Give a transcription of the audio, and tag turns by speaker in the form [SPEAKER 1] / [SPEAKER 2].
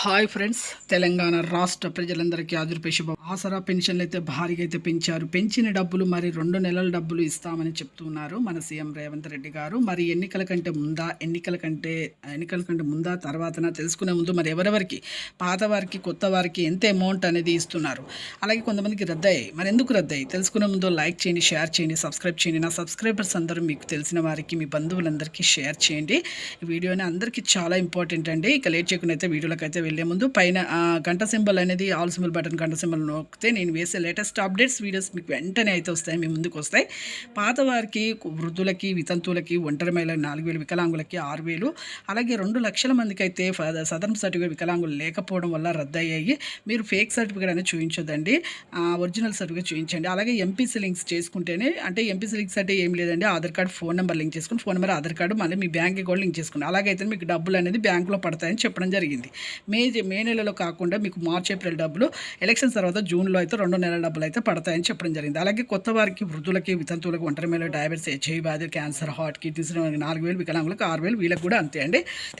[SPEAKER 1] Hi friends Telangana రాష్ట్ర ప్రజలందరికీ ఆదుర్పే ఆసరా పెన్షన్లు అయితే భారీగా అయితే పెంచారు. పెంచిన డబ్బులు మరి రెండు నెలల డబ్బులు ఇస్తామని చెప్తున్నారు మన సీఎం రేవంత్ రెడ్డి గారు. మరి ఎన్నికల కంటే ముందా ఎన్నికల కంటే ఎన్నికల కంటే ముందా తర్వాతన తెలుసుకునే ముందు మరి ఎవరెవరికి పాత వారికి కొత్త వారికి ఎంత అమౌంట్ అనేది ఇస్తున్నారు? అలాగే కొంతమందికి రద్దయ్యాయి. మరి ఎందుకు రద్దయ్యాయి? తెలుసుకునే ముందు లైక్ చేయండి షేర్ చేయండి సబ్స్క్రైబ్ చేయండి. నా సబ్స్క్రైబర్స్ అందరూ మీకు తెలిసిన వారికి మీ బంధువులందరికీ షేర్ చేయండి. ఈ వీడియోని అందరికీ చాలా ఇంపార్టెంట్ అండి. ఇక లేట్ చేయకుండా అయితే వీడియోలకైతే వెళ్ళే ముందు పైన గంట సింబల్ అనేది ఆల్ సింబల్ బటన్ గంట సింబల్ నొక్కితే నేను వేసే లేటెస్ట్ అప్డేట్స్ వీడియోస్ మీకు వెంటనే అయితే వస్తాయి మీ ముందుకు వస్తాయి. పాత వారికి వృద్ధులకి వితంతువులకి ఒంటరి మహిళలకు నాలుగు వేలు వికలాంగులకి ఆరు వేలు అలాగే రెండు లక్షల మందికి అయితే ఫ- సదరన్ సర్టిఫికేట్ వికలాంగులు లేకపోవడం వల్ల రద్దయ్యాయి. మీరు ఫేక్ సర్టిఫికేట్ అనేది చూపించొద్దండి ఒరిజినల్ సర్టిఫికేట్ చూపించండి అలాగే ఎంపీసీ లింక్స్ చేసుకుంటేనే అంటే ఎంపీసీ లింక్స్ అంటే ఏం లేదండి. Aadhaar card phone number link చేసుకుని ఫోన్ నెంబర్ ఆధార్ కార్డు మళ్ళీ మీ బ్యాంక్ కూడా లింక్ చేసుకోండి అలాగైతే మీకు డబ్బులు అనేది బ్యాంకులో పడతాయని చెప్పడం జరిగింది. మే మే నెలలో కాకుండా మీకు మార్చ్ ఏప్రిల్ డబ్బులు ఎలక్షన్ తర్వాత జూన్లో అయితే రెండు నెలల డబ్బులు అయితే పడతాయని చెప్పడం జరిగింది. అలాగే కొత్త వారికి వృద్ధులకి వితంతువులకు ఒంటరి మీద డయాబెటీస్ హెచ్ఐ వ్యాధి క్యాన్సర్ హార్ట్ కిడ్నీస్ నాలుగు వేలు వికలాంగులకు ఆరు వేలు వీళ్ళకి కూడా అంతే అండి.